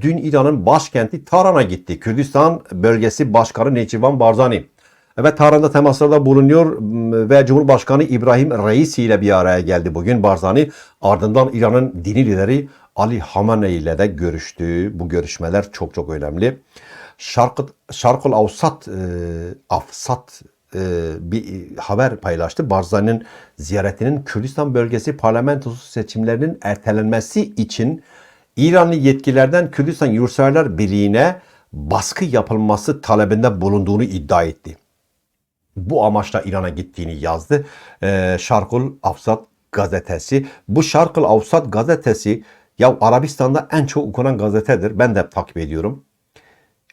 Dün İran'ın başkenti Tahran'a gitti. Kürdistan bölgesi başkanı Neçivan Barzani. Evet Tahran'da temaslarda bulunuyor ve Cumhurbaşkanı İbrahim Reisi ile bir araya geldi bugün Barzani. Ardından İran'ın dini lideri Ali Hamenei ile de görüştü. Bu görüşmeler çok çok önemli. Şark, Şarkul Avsat, e, Afsat e, bir haber paylaştı. Barzani'nin ziyaretinin Kürdistan bölgesi parlamentosu seçimlerinin ertelenmesi için İranlı yetkililerden Kürdistan Yurtseverler Birliği'ne baskı yapılması talebinde bulunduğunu iddia etti. Bu amaçla İran'a gittiğini yazdı. Ee, Şarkul Avsat gazetesi. Bu Şarkul Avsat gazetesi ya Arabistan'da en çok okunan gazetedir. Ben de takip ediyorum.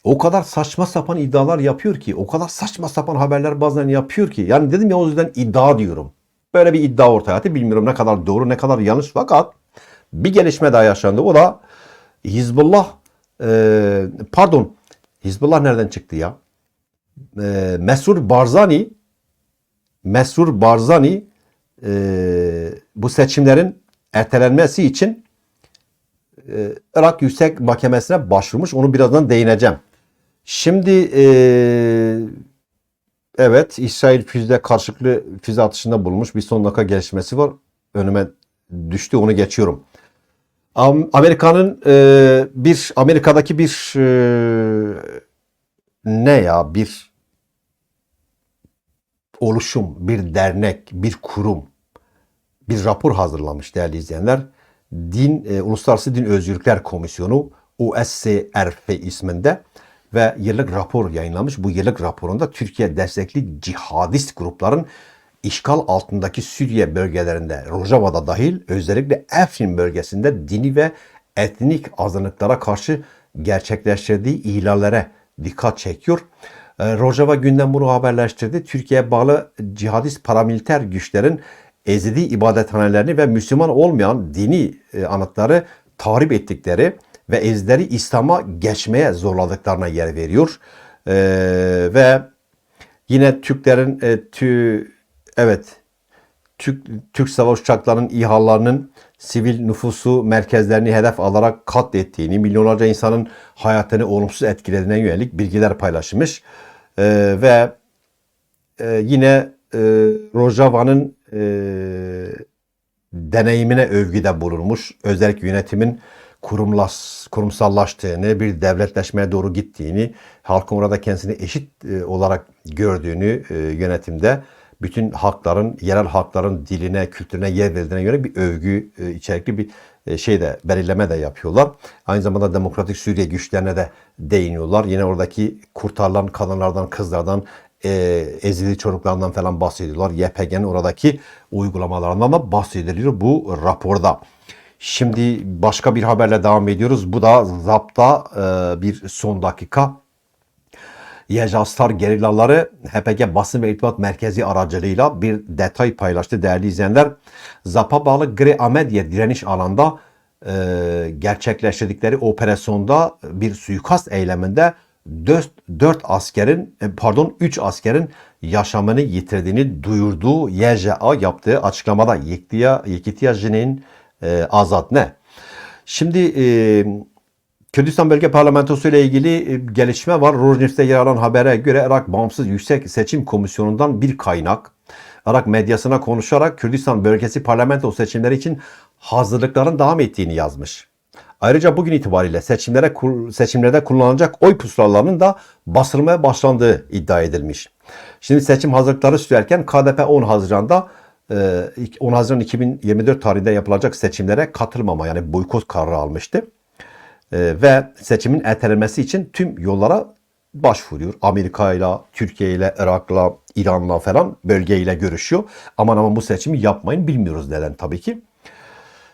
O kadar saçma sapan iddialar yapıyor ki, o kadar saçma sapan haberler bazen yapıyor ki. Yani dedim ya o yüzden iddia diyorum. Böyle bir iddia ortaya attı. Bilmiyorum ne kadar doğru ne kadar yanlış fakat bir gelişme daha yaşandı. O da Hizbullah e, pardon Hizbullah nereden çıktı ya? E, Mesur Barzani Mesur Barzani e, bu seçimlerin ertelenmesi için e, Irak Yüksek Mahkemesi'ne başvurmuş. Onu birazdan değineceğim. Şimdi e, evet İsrail füze karşılıklı füze atışında bulunmuş. Bir son dakika gelişmesi var. Önüme düştü onu geçiyorum. Am- Amerika'nın e, bir Amerika'daki bir e, ne ya bir oluşum, bir dernek, bir kurum bir rapor hazırlamış değerli izleyenler. Din e, Uluslararası Din Özgürlükler Komisyonu USCRF isminde ve yıllık rapor yayınlamış. Bu yıllık raporunda Türkiye destekli cihadist grupların işgal altındaki Suriye bölgelerinde Rojava'da dahil özellikle Afrin bölgesinde dini ve etnik azınlıklara karşı gerçekleştirdiği ihlallere dikkat çekiyor. E, Rojava günden bunu haberleştirdi. Türkiye'ye bağlı cihadist paramiliter güçlerin Ezidi ibadethanelerini ve Müslüman olmayan dini e, anıtları tahrip ettikleri ve Ezidileri İslam'a geçmeye zorladıklarına yer veriyor. E, ve yine Türklerin e, tü, evet Türk, Türk savaş uçaklarının İHA'larının sivil nüfusu merkezlerini hedef alarak katlettiğini, milyonlarca insanın hayatını olumsuz etkilediğine yönelik bilgiler paylaşmış. E, ve e, yine e, Rojava'nın e, deneyimine övgüde bulunmuş. Özellikle yönetimin kurumlas, kurumsallaştığını, bir devletleşmeye doğru gittiğini, halkın orada kendisini eşit e, olarak gördüğünü e, yönetimde bütün halkların, yerel halkların diline, kültürüne yer verildiğine göre bir övgü e, içerikli bir e, şey de belirleme de yapıyorlar. Aynı zamanda Demokratik Suriye güçlerine de değiniyorlar. Yine oradaki kurtarılan kadınlardan, kızlardan, e, ezili çocuklarından falan bahsediyorlar. YPG'nin oradaki uygulamalarından da bahsediliyor bu raporda. Şimdi başka bir haberle devam ediyoruz. Bu da ZAP'ta e, bir son dakika. Yejastar gerillaları HPG basın ve irtibat merkezi aracılığıyla bir detay paylaştı değerli izleyenler. ZAP'a bağlı Gre Amedye direniş alanda e, gerçekleştirdikleri operasyonda bir suikast eyleminde 4, 4 askerin e, pardon 3 askerin yaşamını yitirdiğini duyurduğu YJA yaptığı açıklamada Yektiya Yekitiya Jin'in e, azat ne? Şimdi e, Kürdistan Bölge Parlamentosu ile ilgili e, gelişme var. Rojnevs'te yer alan habere göre Irak Bağımsız Yüksek Seçim Komisyonu'ndan bir kaynak Irak medyasına konuşarak Kürdistan Bölgesi parlamento seçimleri için hazırlıkların devam ettiğini yazmış. Ayrıca bugün itibariyle seçimlere seçimlerde kullanılacak oy pusulalarının da basılmaya başlandığı iddia edilmiş. Şimdi seçim hazırlıkları sürerken KDP 10 Haziran'da 10 Haziran 2024 tarihinde yapılacak seçimlere katılmama yani boykot kararı almıştı. Ve seçimin ertelenmesi için tüm yollara başvuruyor. Amerika ile, Türkiye ile, Irak'la, İran'la falan bölgeyle görüşüyor. Aman aman bu seçimi yapmayın bilmiyoruz neden tabii ki.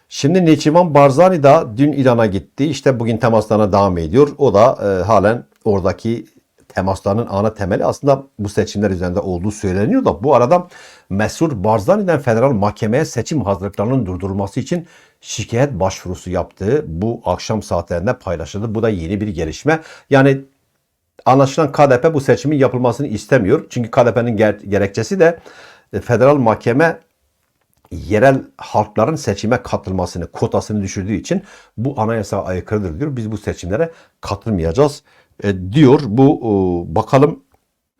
Şimdi Neçivan Barzani da dün İran'a gitti. İşte bugün temaslarına devam ediyor. O da e, halen oradaki temaslarının ana temeli aslında bu seçimler üzerinde olduğu söyleniyor da bu arada Mesur Barzani'den federal mahkemeye seçim hazırlıklarının durdurulması için şikayet başvurusu yaptığı bu akşam saatlerinde paylaşıldı. Bu da yeni bir gelişme. Yani anlaşılan KDP bu seçimin yapılmasını istemiyor. Çünkü KDP'nin ger- gerekçesi de e, federal mahkeme yerel halkların seçime katılmasını, kotasını düşürdüğü için bu anayasa aykırıdır diyor. Biz bu seçimlere katılmayacağız e, diyor. Bu e, bakalım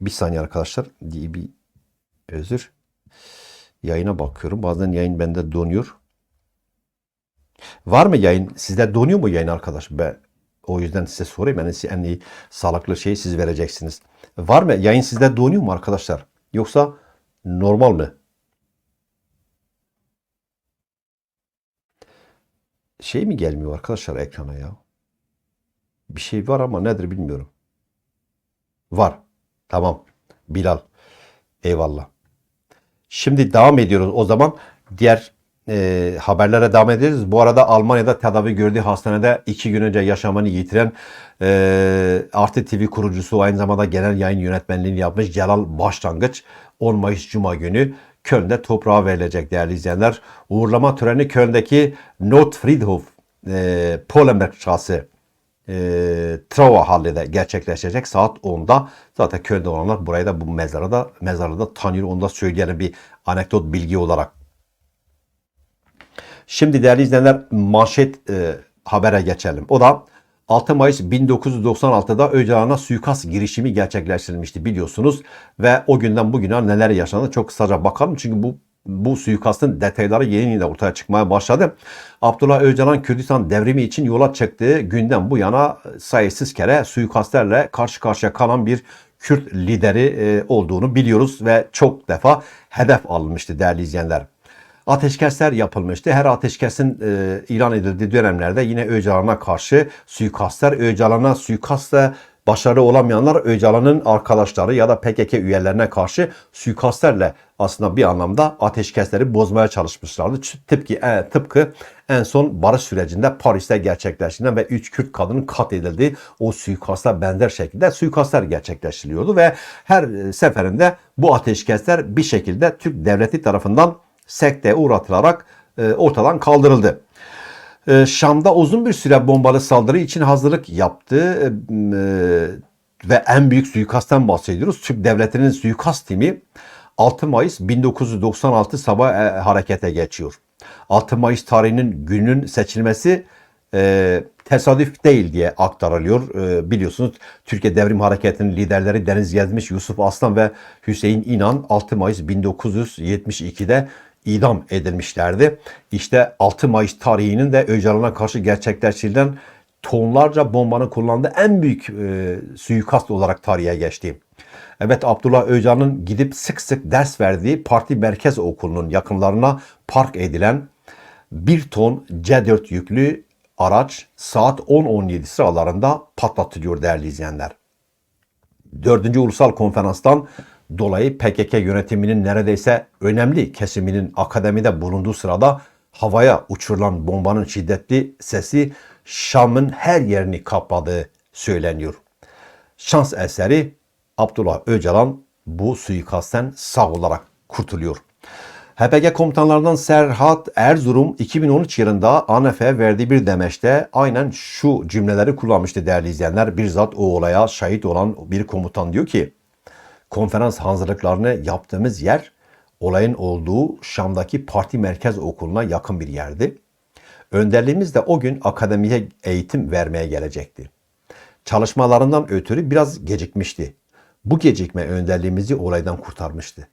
bir saniye arkadaşlar diye bir özür. Yayına bakıyorum. Bazen yayın bende donuyor. Var mı yayın? Sizde donuyor mu yayın arkadaş? Ben o yüzden size sorayım. Yani en iyi sağlıklı şeyi siz vereceksiniz. Var mı? Yayın sizde donuyor mu arkadaşlar? Yoksa normal mi? Şey mi gelmiyor arkadaşlar ekrana ya? Bir şey var ama nedir bilmiyorum. Var. Tamam. Bilal. Eyvallah. Şimdi devam ediyoruz. O zaman diğer e, haberlere devam ederiz. Bu arada Almanya'da tedavi gördüğü hastanede iki gün önce yaşamını yitiren e, Artı TV kurucusu aynı zamanda genel yayın yönetmenliğini yapmış Celal Başlangıç 10 Mayıs Cuma günü Köln'de toprağa verilecek değerli izleyenler. Uğurlama töreni Köln'deki Nordfriedhof e, Polenbergstrasse e, Trauer Halle'de gerçekleşecek saat 10'da. Zaten Köln'de olanlar burayı da bu mezarı da mezarı da tanıyor. Onu da söyleyelim bir anekdot bilgi olarak. Şimdi değerli izleyenler manşet e, habere geçelim. O da 6 Mayıs 1996'da Öcalan'a suikast girişimi gerçekleştirilmişti biliyorsunuz. Ve o günden bugüne neler yaşandı çok kısaca bakalım. Çünkü bu bu suikastın detayları yeni yeni ortaya çıkmaya başladı. Abdullah Öcalan Kürdistan devrimi için yola çıktığı günden bu yana sayısız kere suikastlerle karşı karşıya kalan bir Kürt lideri e, olduğunu biliyoruz ve çok defa hedef alınmıştı değerli izleyenler ateşkesler yapılmıştı. Her ateşkesin e, ilan edildiği dönemlerde yine Öcalan'a karşı suikastler, Öcalan'a suikastla başarılı olamayanlar Öcalan'ın arkadaşları ya da PKK üyelerine karşı suikastlerle aslında bir anlamda ateşkesleri bozmaya çalışmışlardı. Tıpkı, e, tıpkı en son barış sürecinde Paris'te gerçekleştirilen ve 3 Kürt kadının katledildiği o suikasta benzer şekilde suikastlar gerçekleştiriliyordu ve her seferinde bu ateşkesler bir şekilde Türk devleti tarafından sekteye uğratılarak e, ortadan kaldırıldı. E, Şam'da uzun bir süre bombalı saldırı için hazırlık yaptı e, ve en büyük suikastten bahsediyoruz. Türk Devleti'nin suikast timi 6 Mayıs 1996 sabah e, harekete geçiyor. 6 Mayıs tarihinin günün seçilmesi e, tesadüf değil diye aktarılıyor. E, biliyorsunuz Türkiye Devrim Hareketi'nin liderleri Deniz Gezmiş, Yusuf Aslan ve Hüseyin İnan 6 Mayıs 1972'de idam edilmişlerdi. İşte 6 Mayıs tarihinin de Öcalan'a karşı gerçekleştirilen tonlarca bombanın kullandığı en büyük e, suikast olarak tarihe geçti. Evet Abdullah Öcalan'ın gidip sık sık ders verdiği parti merkez okulunun yakınlarına park edilen bir ton C4 yüklü araç saat 10-17 sıralarında patlatılıyor değerli izleyenler. 4. Ulusal Konferans'tan dolayı PKK yönetiminin neredeyse önemli kesiminin akademide bulunduğu sırada havaya uçurulan bombanın şiddetli sesi Şam'ın her yerini kapladığı söyleniyor. Şans eseri Abdullah Öcalan bu suikastten sağ olarak kurtuluyor. HPG komutanlarından Serhat Erzurum 2013 yılında ANF'e verdiği bir demeçte aynen şu cümleleri kullanmıştı değerli izleyenler. Bizzat o olaya şahit olan bir komutan diyor ki konferans hazırlıklarını yaptığımız yer olayın olduğu Şam'daki parti merkez okuluna yakın bir yerdi. Önderliğimiz de o gün akademiye eğitim vermeye gelecekti. Çalışmalarından ötürü biraz gecikmişti. Bu gecikme önderliğimizi olaydan kurtarmıştı.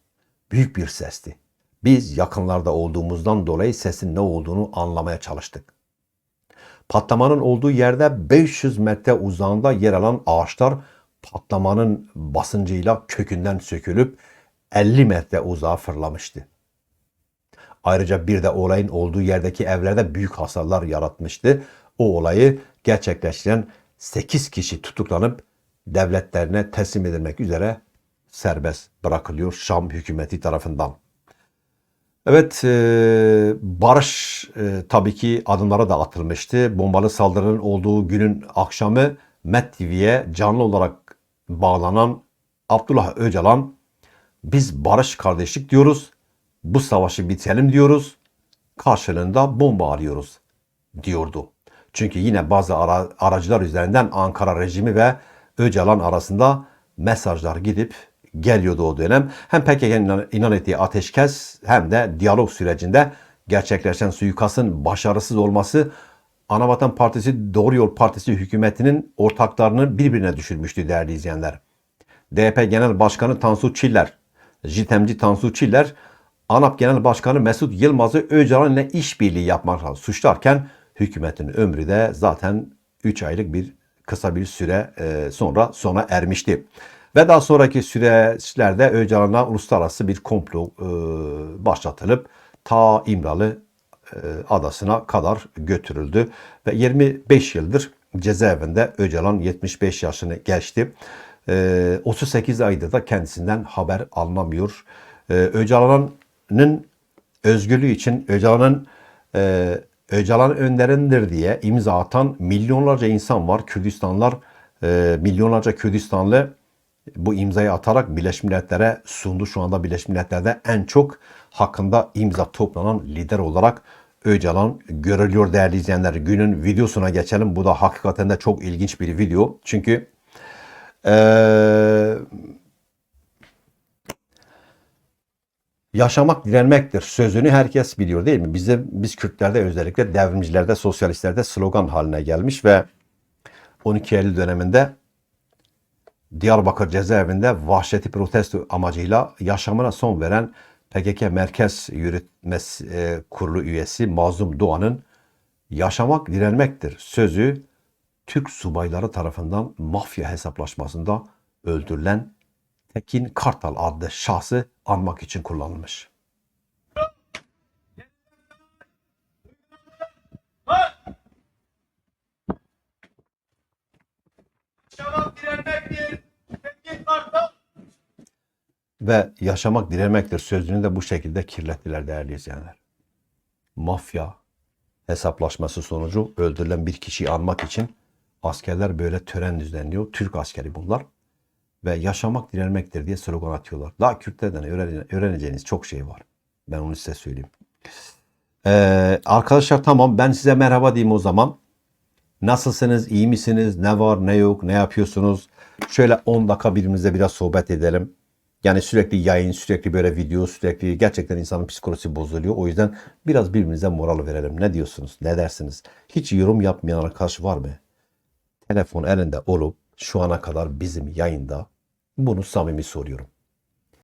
Büyük bir sesti. Biz yakınlarda olduğumuzdan dolayı sesin ne olduğunu anlamaya çalıştık. Patlamanın olduğu yerde 500 metre uzağında yer alan ağaçlar patlamanın basıncıyla kökünden sökülüp 50 metre uzağa fırlamıştı. Ayrıca bir de olayın olduğu yerdeki evlerde büyük hasarlar yaratmıştı. O olayı gerçekleştiren 8 kişi tutuklanıp devletlerine teslim edilmek üzere serbest bırakılıyor Şam hükümeti tarafından. Evet, e, barış e, tabii ki adımlara da atılmıştı. Bombalı saldırının olduğu günün akşamı Met TV'ye canlı olarak bağlanan Abdullah Öcalan biz barış kardeşlik diyoruz. Bu savaşı bitirelim diyoruz. Karşılığında bomba arıyoruz diyordu. Çünkü yine bazı ara, aracılar üzerinden Ankara rejimi ve Öcalan arasında mesajlar gidip geliyordu o dönem. Hem PKK'nın inan, inan ettiği ateşkes hem de diyalog sürecinde gerçekleşen suikastın başarısız olması Anavatan Partisi Doğru Yol Partisi hükümetinin ortaklarını birbirine düşürmüştü değerli izleyenler. DP Genel Başkanı Tansu Çiller, JITEM'ci Tansu Çiller, ANAP Genel Başkanı Mesut Yılmaz'ı Öcalan ile işbirliği yapmakla suçlarken hükümetin ömrü de zaten 3 aylık bir kısa bir süre e, sonra sona ermişti. Ve daha sonraki süreçlerde Öcalan'a uluslararası bir komplo e, başlatılıp ta İmralı adasına kadar götürüldü. Ve 25 yıldır cezaevinde Öcalan 75 yaşını geçti. E, 38 aydır da kendisinden haber alınamıyor. E, Öcalan'ın özgürlüğü için Öcalan'ın e, Öcalan önderindir diye imza atan milyonlarca insan var. Kürdistanlar, e, milyonlarca Kürdistanlı bu imzayı atarak Birleşmiş Milletler'e sundu. Şu anda Birleşmiş Milletler'de en çok hakkında imza toplanan lider olarak Öcalan görülüyor değerli izleyenler. Günün videosuna geçelim. Bu da hakikaten de çok ilginç bir video. Çünkü eee yaşamak direnmektir sözünü herkes biliyor değil mi? Bize biz Kürtlerde özellikle devrimcilerde, sosyalistlerde slogan haline gelmiş ve 12 Eylül döneminde Diyarbakır cezaevinde vahşeti protesto amacıyla yaşamına son veren PKK Merkez Yürütmesi e, Kurulu üyesi Mazlum Doğan'ın yaşamak direnmektir sözü Türk subayları tarafından mafya hesaplaşmasında öldürülen Tekin Kartal adlı şahsı anmak için kullanılmış. Yaşamak direnmektir. Tekin Kartal. Ve yaşamak direnmektir sözünü de bu şekilde kirlettiler değerli izleyenler. Mafya hesaplaşması sonucu öldürülen bir kişiyi anmak için askerler böyle tören düzenliyor. Türk askeri bunlar. Ve yaşamak direnmektir diye slogan atıyorlar. Daha Kürtlerden öğrene- öğreneceğiniz çok şey var. Ben onu size söyleyeyim. Ee, arkadaşlar tamam ben size merhaba diyeyim o zaman. Nasılsınız? iyi misiniz? Ne var, ne yok, ne yapıyorsunuz? Şöyle 10 dakika birbirimizle biraz sohbet edelim. Yani sürekli yayın, sürekli böyle video, sürekli gerçekten insanın psikolojisi bozuluyor. O yüzden biraz birbirimize moral verelim. Ne diyorsunuz? Ne dersiniz? Hiç yorum yapmayan arkadaş var mı? Telefon elinde olup şu ana kadar bizim yayında bunu samimi soruyorum.